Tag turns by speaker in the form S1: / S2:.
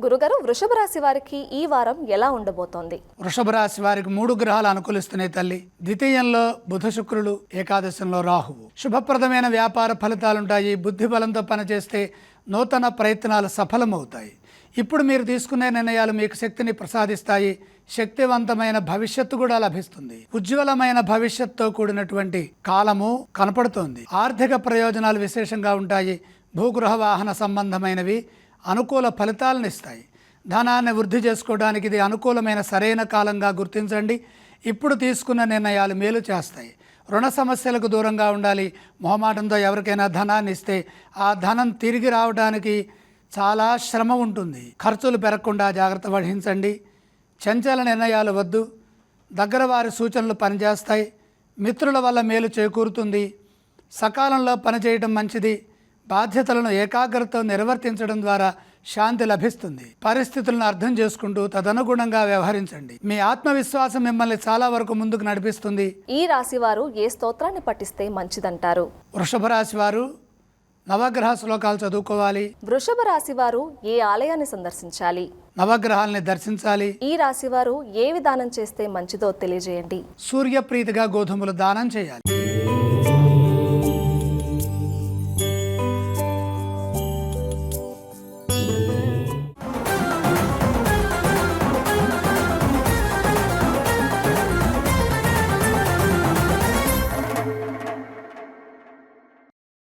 S1: గురుగారు వృషభ రాశి వారికి ఈ వారం ఎలా ఉండబోతోంది?
S2: వృషభ రాశి వారికి మూడు గ్రహాలు అనుకూలిస్తున్నాయి తల్లి. ద్వితీయంలో బుధ శుక్రులు ఏకాదశంలో రాహువు. శుభప్రదమైన వ్యాపార ఫలితాలుంటాయి. బుద్ధి బలంతో పనిచేస్తే నూతన ప్రయత్నాలు సఫలమవుతాయి. ఇప్పుడు మీరు తీసుకునే నిర్ణయాలు మీకు శక్తిని ప్రసాదిస్తాయి. శక్తివంతమైన భవిష్యత్తు కూడా లభిస్తుంది. ఉజ్వలమైన భవిష్యత్తుతో కూడినటువంటి కాలము కనపడుతోంది. ఆర్థిక ప్రయోజనాలు విశేషంగా ఉంటాయి. భూగృహ వాహన సంబంధమైనవి అనుకూల ఫలితాలను ఇస్తాయి. ధనాన్ని వృద్ధి చేసుకోవడానికి ఇది అనుకూలమైన సరైన కాలంగా గుర్తించండి. ఇప్పుడు తీసుకున్న నిర్ణయాలు మేలు చేస్తాయి. రుణ సమస్యలకు దూరంగా ఉండాలి. మొహమాటంతో ఎవరికైనా ధనాన్ని ఇస్తే ఆ ధనం తిరిగి రావడానికి చాలా శ్రమ ఉంటుంది. ఖర్చులు పెరగకుండా జాగ్రత్త వహించండి. చంచల నిర్ణయాలు వద్దు. దగ్గర వారి సూచనలు పనిచేస్తాయి. మిత్రుల వల్ల మేలు చేకూరుతుంది. సకాలంలో పనిచేయడం మంచిది. బాధ్యతలను ఏకాగ్రతతో నిర్వర్తించడం ద్వారా శాంతి లభిస్తుంది. పరిస్థితులను అర్థం చేసుకుంటూ తదనుగుణంగా వ్యవహరించండి. మీ ఆత్మవిశ్వాసం మిమ్మల్ని చాలా వరకు ముందుకు నడిపిస్తుంది.
S1: ఈ రాశి వారు ఏ స్తోత్రాన్ని పఠిస్తే మంచిదంటారు?
S2: వృషభ రాశి వారు నవగ్రహ శ్లోకాలు చదువుకోవాలి.
S1: వృషభ రాశి వారు ఏ ఆలయాన్ని సందర్శించాలి?
S2: నవగ్రహాల్ని దర్శించాలి.
S1: ఈ రాశి వారు ఏ విధానం చేస్తే మంచిదో తెలియజేయండి.
S2: సూర్యప్రీతిగా గోధుమలు దానం చేయాలి.